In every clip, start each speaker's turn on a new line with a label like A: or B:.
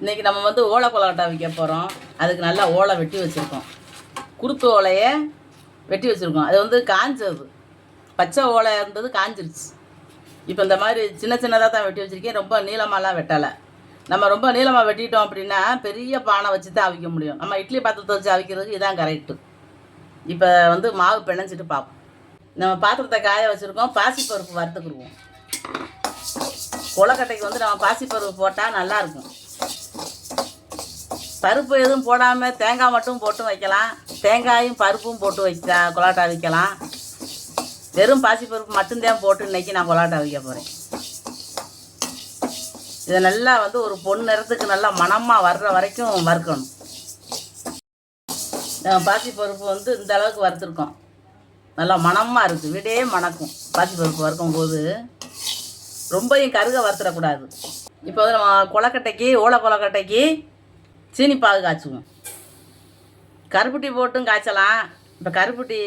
A: இன்றைக்கி நம்ம வந்து ஓலை கொலாட்டா வைக்க போகிறோம் அதுக்கு நல்லா ஓலை வெட்டி வச்சுருக்கோம். குருத்து ஓலையை வெட்டி வச்சுருக்கோம். அது வந்து காஞ்சது. பச்சை ஓலை இருந்தது காஞ்சிருச்சு. இப்போ இந்த மாதிரி சின்ன சின்னதாக தான் வெட்டி வச்சுருக்கேன். ரொம்ப நீளமாலாம் வெட்டலை. நம்ம ரொம்ப நீளமாக வெட்டிட்டோம் அப்படின்னா பெரிய பானை வச்சு தான் அவிக்க முடியும். நம்ம இட்லி பாத்திரத்தை வச்சு அவிக்கிறதுக்கு இதான் கரெக்டு இப்போ வந்து மாவு பிணைஞ்சிட்டு பார்ப்போம். நம்ம பாத்திரத்தை காய வச்சுருக்கோம். பாசிப்பருப்பு வறுத்துக்குருவோம் கொலக்கட்டைக்கு வந்து நம்ம பாசிப்பருப்பு போட்டால் நல்லாயிருக்கும் பருப்பு எதுவும் போடாமல் தேங்காய் மட்டும் போட்டு வைக்கலாம். தேங்காயும் பருப்பும் போட்டு வைக்க கொலாட்டா வைக்கலாம் வெறும் பாசிப்பருப்பு மட்டும்தான் போட்டு இன்றைக்கி நான் கொலாட்டா வைக்க போகிறேன் இதை நல்லா வந்து ஒரு பொண்ணு நிறத்துக்கு நல்லா மணமாக வர்ற வரைக்கும் வறுக்கணும். பாசிப்பருப்பு வந்து இந்த அளவுக்கு வறுத்துருக்கோம். நல்லா மணமாக இருக்குது வீடே மணக்கும். பாசிப்பருப்பு வறுக்கும் போது ரொம்பையும் கருக வறுத்துடக்கூடாது. இப்போ வந்து நம்ம கொலக்கட்டைக்கு ஓலை கொலக்கட்டைக்கு சீனி பாகு காய்ச்சுவோம். கருப்பட்டி போட்டும் காய்ச்சலாம். இப்போ கருப்பட்டி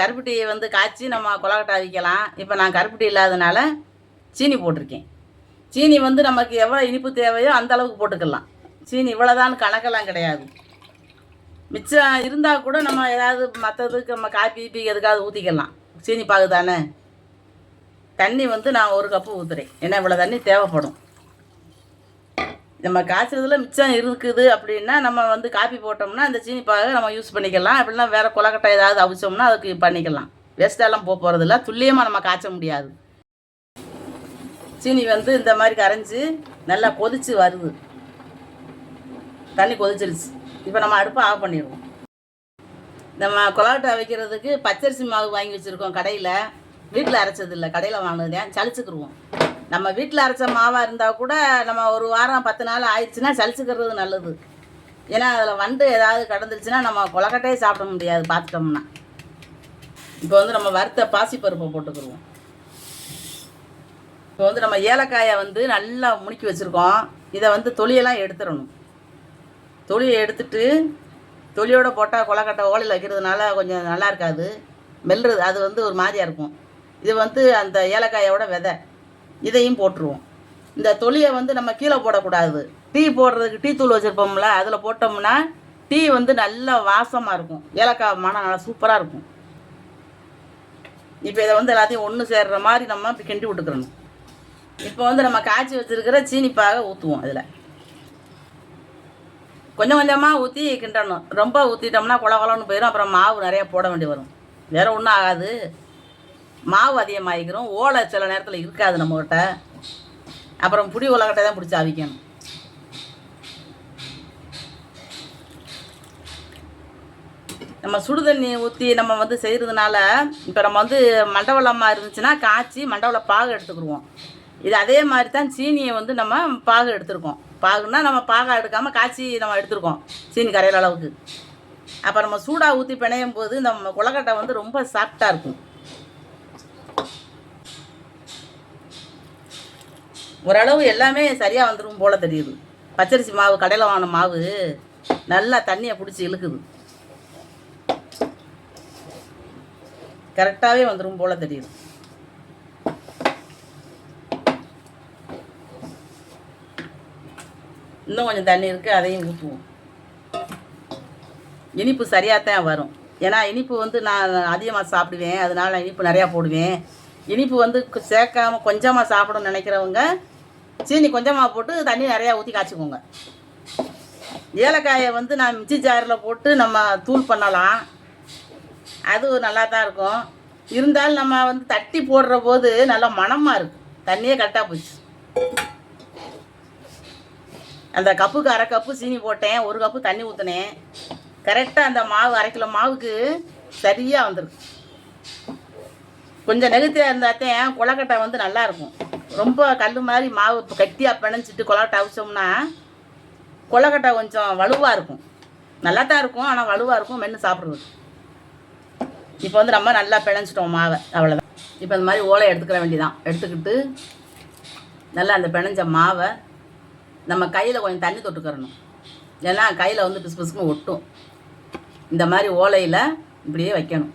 A: கருப்பட்டியை வந்து காய்ச்சி நம்ம கொலக்கட்டை வைக்கலாம் இப்போ நான் கருப்பட்டி இல்லாதனால சீனி போட்டிருக்கேன். சீனி வந்து நமக்கு எவ்வளோ இனிப்பு தேவையோ அந்த அளவுக்கு போட்டுக்கலாம். சீனி இவ்வளோதான் கணக்கெல்லாம் கிடையாது. மிச்சம் இருந்தால் கூட நம்ம ஏதாவது மற்றதுக்கு நம்ம காப்பி பீ எதுக்காவது ஊற்றிக்கலாம் சீனி பாகு தானே. தண்ணி வந்து நான் ஒரு கப்பு ஊற்றுறேன் ஏன்னா இவ்வளோ தண்ணி தேவைப்படும். நம்ம காய்ச்சறதுல மிச்சம் இருக்குது அப்படின்னா நம்ம வந்து காப்பி போட்டோம்னா அந்த சீனி பாகை நம்ம யூஸ் பண்ணிக்கலாம். அப்படின்னா வேறு கொலக்கட்டை ஏதாவது அவிச்சோம்னா அதுக்கு பண்ணிக்கலாம். வேஸ்ட்டெல்லாம் போக போகிறதில்ல துல்லியமாக நம்ம காய்ச்ச முடியாது. சீனி வந்து இந்த மாதிரி கரைஞ்சி நல்லா கொதிச்சு வருது. தண்ணி கொதிச்சிருச்சு. இப்போ நம்ம அடுப்பை ஆஃப் பண்ணிடுவோம். நம்ம கொலாட்டை வைக்கிறதுக்கு பச்சரிசி மாவு வாங்கி வச்சுருக்கோம் கடையில். வீட்டில் அரைச்சதில்லை கடையில் கடையில் வாங்கினதேன் சளிச்சுக்கிருவோம். நம்ம வீட்டில் அரைச்ச மாவாக இருந்தால் கூட நம்ம ஒரு வாரம் பத்து நாள் ஆயிடுச்சுன்னா சளிச்சுக்கிறது நல்லது. ஏன்னா அதில் வண்டு ஏதாவது கடந்துருச்சுன்னா நம்ம கொலக்கட்டையே சாப்பிட முடியாது பார்த்துட்டோம்னா இப்போ வந்து நம்ம வறுத்த பாசிப்பருப்பை போட்டுக்கிருவோம். இப்போ வந்து நம்ம ஏலக்காயை வந்து நல்லா முணுக்கி வச்சுருக்கோம். இதை வந்து தொலியெல்லாம் எடுத்துடணும். தொலியை எடுத்துட்டு தொலியோட போட்டால் கொலக்கட்டை ஓலையில் வைக்கிறதுனால கொஞ்சம் நல்லா இருக்காது. மெல்றது அது வந்து ஒரு மாதிரியாக இருக்கும். இது வந்து அந்த ஏலக்காயோட விதை. இதையும் போட்டுருவோம். இந்த தொலியை வந்து நம்ம கீழே போடக்கூடாது. டீ போடுறதுக்கு டீ தூள் வச்சுருப்போம்ல அதில் போட்டோம்னா டீ வந்து நல்ல வாசமாக இருக்கும். ஏலக்காய் மனம் நல்லா சூப்பராக இருக்கும். இப்போ இதை வந்து எல்லாத்தையும் ஒன்று சேர்ற மாதிரி நம்ம இப்போ கிண்டி விட்டுக்கிறணும். இப்போ வந்து நம்ம காய்ச்சி வச்சுருக்கிற சீனிப்பாக ஊற்றுவோம் அதில் கொஞ்சம் கொஞ்சமாக ஊற்றி கிண்டணும். ரொம்ப ஊற்றிட்டோம்னா குள குளம்னு போயிடும் அப்புறம் மாவு நிறையா போட வேண்டி வரும். வேறு ஒன்றும் ஆகாது. மாவு அதிகமாகிக்கிறோம். ஓலை சில நேரத்தில் இருக்காது நம்மகிட்ட. அப்புறம் புடி உலகட்டை தான் பிடிச்சி அவிக்கணும். நம்ம சுடு தண்ணி ஊற்றி நம்ம வந்து செய்கிறதுனால இப்போ நம்ம வந்து மண்டவளமாக இருந்துச்சுன்னா காய்ச்சி மண்டவள பாகு எடுத்துக்கிடுவோம். இது அதே மாதிரி தான் சீனியை வந்து நம்ம பாகு எடுத்துருக்கோம். பாகுன்னா நம்ம பாகா எடுக்காமல் காய்ச்சி நம்ம எடுத்துருக்கோம் சீனி கரையிற அளவுக்கு. அப்போ நம்ம சூடாக ஊற்றி பிணையும் போது நம்ம கொலக்கட்டை வந்து ரொம்ப சாஃப்டாக இருக்கும். ஓரளவு எல்லாமே சரியாக வந்துடும் போல தெரியுது. பச்சரிசி மாவு கடையில் வாங்கின மாவு நல்லா தண்ணியை பிடிச்சி இழுக்குது. கரெக்டாகவே வந்துடும் போல தெரியுது. இன்னும் கொஞ்சம் தண்ணி இருக்குது அதையும் ஊற்றுவோம் இனிப்பு சரியாக தான் வரும். ஏன்னா இனிப்பு வந்து நான் அதிகமாக சாப்பிடுவேன். அதனால இனிப்பு நிறையா போடுவேன். இனிப்பு வந்து சேர்க்காம கொஞ்சமாக சாப்பிடணும்னு நினைக்கிறவங்க சீனி கொஞ்சமாக போட்டு தண்ணி நிறையா ஊற்றி காய்ச்சிக்கோங்க. ஏலக்காயை வந்து நான் மிச்சி ஜாரில் போட்டு நம்ம தூள் பண்ணலாம். அது நல்லா தான் இருக்கும். இருந்தாலும் நம்ம வந்து தட்டி போடுற போது நல்லா மணமாக இருக்கும். தண்ணியே கரெக்டாக போச்சு. அந்த கப்புக்கு அரை கப்பு சீனி போட்டேன். ஒரு கப்பு தண்ணி ஊற்றினேன் கரெக்டாக அந்த மாவு அரை கிலோ மாவுக்கு சரியாக வந்துருக்கு. கொஞ்சம் நெகத்தியாக இருந்தாத்தான் கொலக்கட்டை வந்து நல்லா இருக்கும். ரொம்ப கல் மாதிரி மாவு இப்போ கட்டியாக பிணைஞ்சிட்டு கொலக்கட்டை அவிச்சோம்னா கொலக்கட்டை கொஞ்சம் வலுவாக இருக்கும். நல்லா தான் இருக்கும் ஆனால் வலுவாக இருக்கும் மென்று சாப்பிடுவது இப்போ வந்து நம்ம நல்லா பிணைஞ்சிட்டோம் மாவை அவ்வளோதான் இப்போ இந்த மாதிரி ஓலை எடுத்துக்கிற வேண்டிதான் எடுத்துக்கிட்டு நல்லா அந்த பிணைஞ்ச மாவை நம்ம கையில் கொஞ்சம் தண்ணி தொட்டுக்கிறணும். ஏன்னா கையில் வந்து பிசு பிசுக்குன்னு ஒட்டும். இந்த மாதிரி ஓலையில் இப்படியே வைக்கணும்.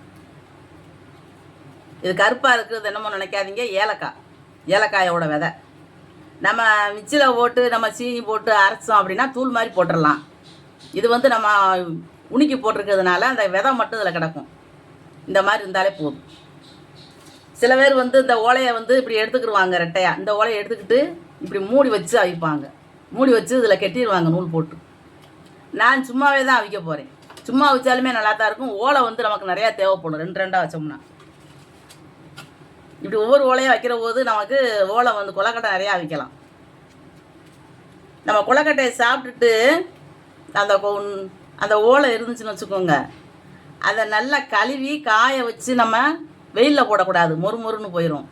A: இது கருப்பாக இருக்கிறது என்னமோ நினைக்காதீங்க. ஏலக்காய். ஏலக்காயோட விதை. நம்ம மிச்சில் போட்டு நம்ம சீனி போட்டு அரைச்சோம் அப்படின்னா தூள் மாதிரி போட்டுடலாம் இது வந்து நம்ம உணுக்கி போட்டிருக்கிறதுனால அந்த விதை மட்டும் இதில் கிடக்கும். இந்த மாதிரி இருந்தாலே போதும். சில பேர் வந்து இந்த ஓலையை வந்து இப்படி எடுத்துக்கிடுவாங்க ரெட்டையாக இந்த ஓலையை எடுத்துக்கிட்டு இப்படி மூடி வச்சு அவிப்பாங்க. மூடி வச்சு இதில் கெட்டிடுவாங்க நூல் போட்டு. நான் சும்மாவே தான் அவிக்க போகிறேன் சும்மா வச்சாலுமே நல்லா தான் இருக்கும். ஓலை வந்து நமக்கு நிறையா தேவைப்படும். ரெண்டு ரெண்டாக வச்சோம்னா. இப்படி ஒவ்வொரு ஓலையாக வைக்கிற போது நமக்கு ஓலை வந்து கொலக்கட்டை நிறையா வைக்கலாம் நம்ம கொலக்கட்டையை சாப்பிட்டுட்டு அந்த அந்த ஓலை இருந்துச்சுன்னு வச்சுக்கோங்க. அதை நல்லா கழுவி காய வச்சு நம்ம வெயிலில் போடக்கூடாது. மொறு மொறுன்னு போயிடும்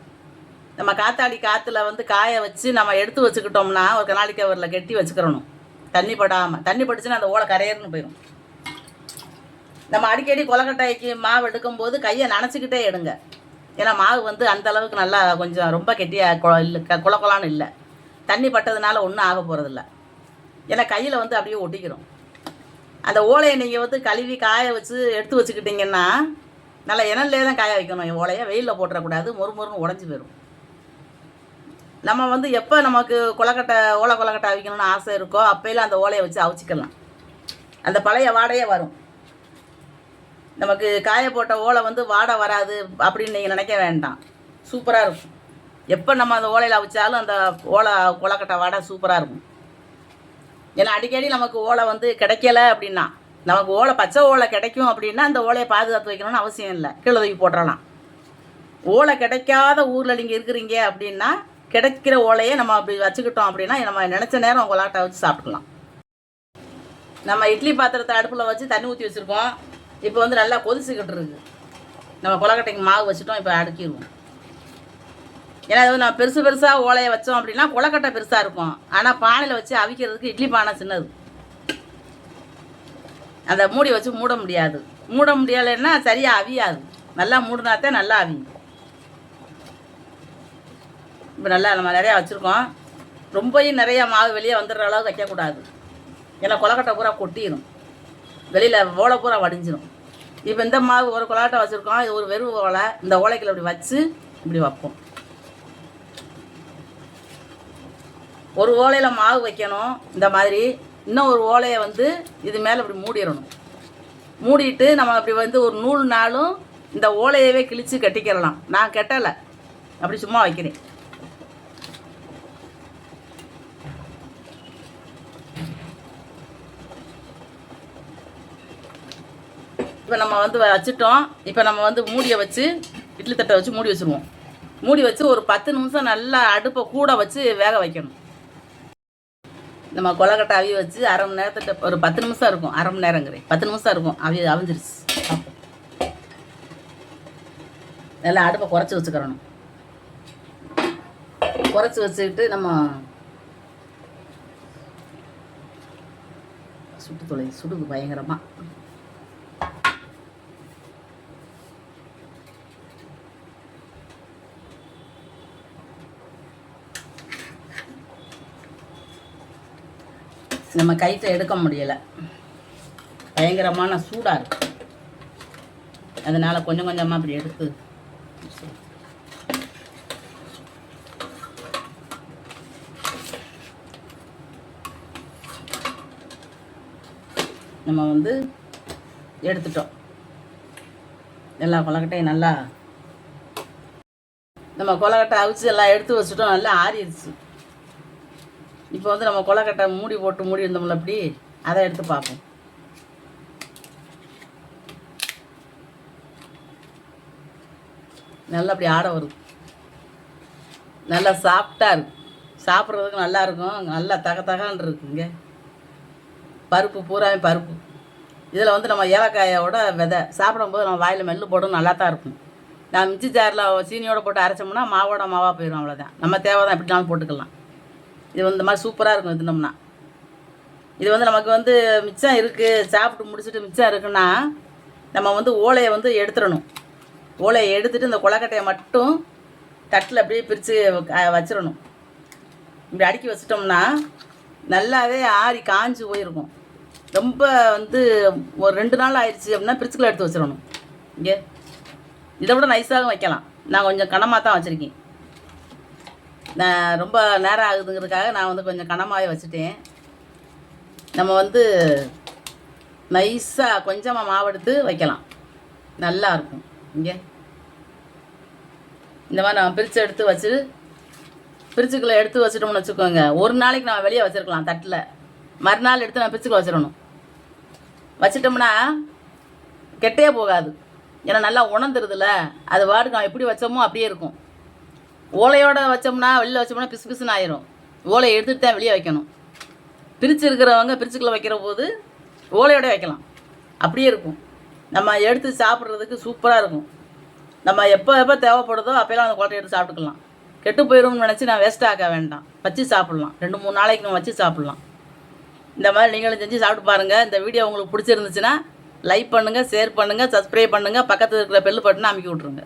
A: நம்ம காத்தாடி காற்றுல வந்து காய வச்சு நம்ம எடுத்து வச்சுக்கிட்டோம்னா ஒரு கண்ணாடி கவரில் கெட்டி வச்சுக்கிறணும். தண்ணி படாமல் தண்ணி பட்டுச்சுன்னா அந்த ஓலை கரையர்னு போயிடும் நம்ம அடிக்கடி கொலக்கட்டைக்கு மாவு எடுக்கும்போது கையை நனைச்சிக்கிட்டே எடுங்க. ஏன்னா மாவு வந்து அந்த அளவுக்கு நல்லா கொஞ்சம் ரொம்ப கெட்டியாக கொ இல்லை க- கொல இல்லை. தண்ணி பட்டதுனால ஒன்றும் ஆக போகிறதில்ல ஏன்னா கையில் வந்து அப்படியே ஒட்டிக்கிறோம். அந்த ஓலையை நீங்கள் வந்து கழுவி காய வச்சு எடுத்து வச்சுக்கிட்டிங்கன்னா நல்லா இனல்லே தான் காய வைக்கணும். ஓலையை வெயிலில் போட்டுறக்கூடாது. மொறு மொறுன்னு உடஞ்சி போயிடும் நம்ம வந்து எப்போ நமக்கு கொலக்கட்டை ஓலை கொலக்கட்டை அவிக்கணும்னு ஆசை இருக்கோ அப்போயில அந்த ஓலையை வச்சு அவிச்சிக்கலாம். அந்த பழைய வாடையே வரும். நமக்கு காய போட்ட ஓலை வந்து வாடை வராது அப்படின்னு நீங்கள் நினைக்க வேண்டாம். சூப்பராக இருக்கும். எப்போ நம்ம அந்த ஓலையில் அவிச்சாலும் அந்த ஓலை கொலக்கட்டை வாடை சூப்பராக இருக்கும். ஏன்னா அடிக்கடி நமக்கு ஓலை வந்து கிடைக்கல அப்படின்னா நமக்கு ஓலை பச்சை ஓலை கிடைக்கும் அப்படின்னா அந்த ஓலையை பாதுகாத்து வைக்கணும்னு அவசியம் இல்லை. கீழே தூக்கி போட்டுடலாம் ஓலை கிடைக்காத ஊரில் நீங்கள் இருக்கிறீங்க அப்படின்னா கிடைக்கிற ஓலையை நம்ம அப்படி வச்சுக்கிட்டோம் அப்படின்னா நம்ம நினச்ச நேரம் கொலாட்டை வச்சு சாப்பிட்டுக்கலாம். நம்ம இட்லி பாத்திரத்தை அடுப்பில் வச்சு தண்ணி ஊற்றி வச்சுருக்கோம். இப்போ வந்து நல்லா கொதிச்சுக்கிட்டு இருக்கு நம்ம கொலக்கட்டைக்கு மாவு வச்சுட்டோம் இப்போ அடுக்கிடுவோம். ஏன்னா அது வந்து நம்ம பெருசு பெருசாக ஓலையை வச்சோம் அப்படின்னா கொலக்கட்டை பெருசாக இருக்கும். ஆனால் பானையில் வச்சு அவிக்கிறதுக்கு இட்லி பானை சின்னது. அந்த மூடி வச்சு மூட முடியாது. மூட முடியலைன்னா சரியாக அவியாது. நல்லா மூடினாத்தான் நல்லா அவியும். இப்போ நல்லா நம்ம நிறையா வச்சுருக்கோம். ரொம்பையும் நிறைய மாவு வெளியே வந்துடுற அளவுக்கு வைக்கக்கூடாது. ஏன்னா கொலக்கட்டை பூரா கொட்டிடும் வெளியில் ஓலை பூரா வடிஞ்சிடும் இப்போ இந்த மாவு ஒரு கொலாட்டை வச்சுருக்கோம். இது ஒரு வெறும் ஓலை. இந்த ஓலைக்குள்ள இப்படி வச்சு இப்படி வைப்போம். ஒரு ஓலையில் மாவு வைக்கணும். இந்த மாதிரி இன்னும் ஒரு ஓலையை வந்து இது மேலே இப்படி மூடிடணும். மூடிட்டு நம்ம அப்படி வந்து ஒரு நூல் நாளும் இந்த ஓலையவே கிழித்து கட்டிக்கிறலாம். நான் கெட்டலை. அப்படி சும்மா வைக்கிறேன். இப்போ நம்ம வந்து வச்சுட்டோம். இப்போ நம்ம வந்து மூடியை வச்சு இட்லி தட்டை வச்சு மூடி வச்சுருவோம். மூடி வச்சு ஒரு பத்து நிமிஷம் நல்லா அடுப்பை கூட வச்சு வேக வைக்கணும். நம்ம கொலக்கட்டை அவி வச்சு அரை மணி நேரத்துக்கு ஒரு பத்து நிமிஷம் இருக்கும். அரை மணி நேரங்கிறேன் பத்து நிமிஷம் இருக்கும். அவி அவிஞ்சிருச்சு. நல்லா அடுப்பை குறைச்சி வச்சுக்கிறணும். குறைச்சி வச்சுக்கிட்டு நம்ம சுட்டு தொலை சுடுது பயங்கரமாக நம்ம கையில் எடுக்க முடியலை. பயங்கரமான சூடாக இருக்கு. அதனால் கொஞ்சம் கொஞ்சமாக அப்படி எடுத்து நம்ம வந்து எடுத்துட்டோம். எல்லா கொலக்கட்டையும் நல்லா நம்ம கொலக்கட்டை அவிச்சு எல்லாம் எடுத்து வச்சுட்டோம். நல்லா ஆறிடுச்சு. இப்போ வந்து நம்ம கொலக்கட்டை மூடி போட்டு மூடி இருந்தோம்ல அப்படி அதை எடுத்து பார்ப்போம். நல்லா அப்படி ஆட வருது நல்லா சாஃப்டாக இருக்கு சாப்பிட்றதுக்கு நல்லா இருக்கும். நல்லா தக தகான் இருக்குங்க பருப்பு பூராவே பருப்பு. இதில் வந்து நம்ம ஏலக்காயோட விதை. சாப்பிடும்போது நம்ம வாயில் மெல்லு போடும் நல்லா தான் இருக்கும். நான் மிச்சி ஜாரில் சீனியோட போட்டு அரைச்சோம்னா மாவோட மாவாக போயிடும் அவ்வளோதான் நம்ம தேவை தான் எப்படினாலும் போட்டுக்கலாம். இது வந்து இந்த மாதிரி சூப்பராக இருக்கும் தின்னோம்னா. இது வந்து நமக்கு வந்து மிச்சம் இருக்குது சாப்பிட்டு முடிச்சுட்டு மிச்சம் இருக்குன்னா நம்ம வந்து ஓலையை வந்து எடுத்துடணும். ஓலையை எடுத்துகிட்டு இந்த கொலக்கட்டையை மட்டும் தட்டில் அப்படியே பிரித்து வச்சிடணும். இப்படி அடுக்கி வச்சிட்டோம்னா நல்லாவே ஆறி காஞ்சி போயிருக்கும். ரொம்ப வந்து ஒரு ரெண்டு நாள் ஆயிடுச்சு அப்படின்னா பிரிச்சுக்கில் எடுத்து வச்சிடணும். இங்கே. இதை விட நைஸாகவும் வைக்கலாம். நான் கொஞ்சம் கனமாக தான் வச்சுருக்கேன். நான் ரொம்ப நேரம் ஆகுதுங்கிறதுக்காக நான் வந்து கொஞ்சம் கனமாகவே வச்சுட்டேன். நம்ம வந்து நைஸாக கொஞ்சமாக மாவெடுத்து வைக்கலாம். நல்லா இருக்கும். இங்கே. இந்த மாதிரி நம்ம பிரித்து எடுத்து வச்சு பிரிச்சுக்குள்ளே எடுத்து வச்சுட்டோம்னு வச்சுக்கோங்க. ஒரு நாளைக்கு நம்ம வெளியே வச்சுருக்கலாம் தட்டில். மறுநாள் எடுத்து நம்ம பிரிச்சுக்குள்ள வச்சிடணும். வச்சிட்டோம்னா கெட்டே போகாது. ஏன்னா நல்லா உணர்ந்துருதுல. அது வாடுக்கு நம்ம எப்படி வச்சோமோ அப்படியே இருக்கும். ஓலையோட வச்சோம்னா வெளியில் வச்சோம்னா பிசு பிசுன்னு ஆயிரும். ஓலையை எடுத்துட்டு தான் வெளியே வைக்கணும். பிரித்து இருக்கிறவங்க பிரிச்சுக்குள்ளே வைக்கிற போது ஓலையோட வைக்கலாம். அப்படியே இருக்கும். நம்ம எடுத்து சாப்பிட்றதுக்கு சூப்பராக இருக்கும். நம்ம எப்போ எப்போ தேவைப்படுதோ அப்போல்லாம் அந்த குழந்தை எடுத்து சாப்பிட்டுக்கலாம். கெட்டு போயிடும்னு நினச்சி நான் வேஸ்ட் ஆக்க வேண்டாம். வச்சு சாப்பிட்லாம். ரெண்டு மூணு நாளைக்கு நம்ம வச்சு சாப்பிட்லாம். இந்த மாதிரி நீங்களும் செஞ்சு சாப்பிட்டு பாருங்கள் இந்த வீடியோ உங்களுக்கு பிடிச்சிருந்துச்சுன்னா லைக் பண்ணுங்கள் ஷேர் பண்ணுங்கள் சப்ஸ்கிரைப் பண்ணுங்கள் பக்கத்தில் இருக்கிற பெல் பட்டனை அமுக்கி விட்ருங்க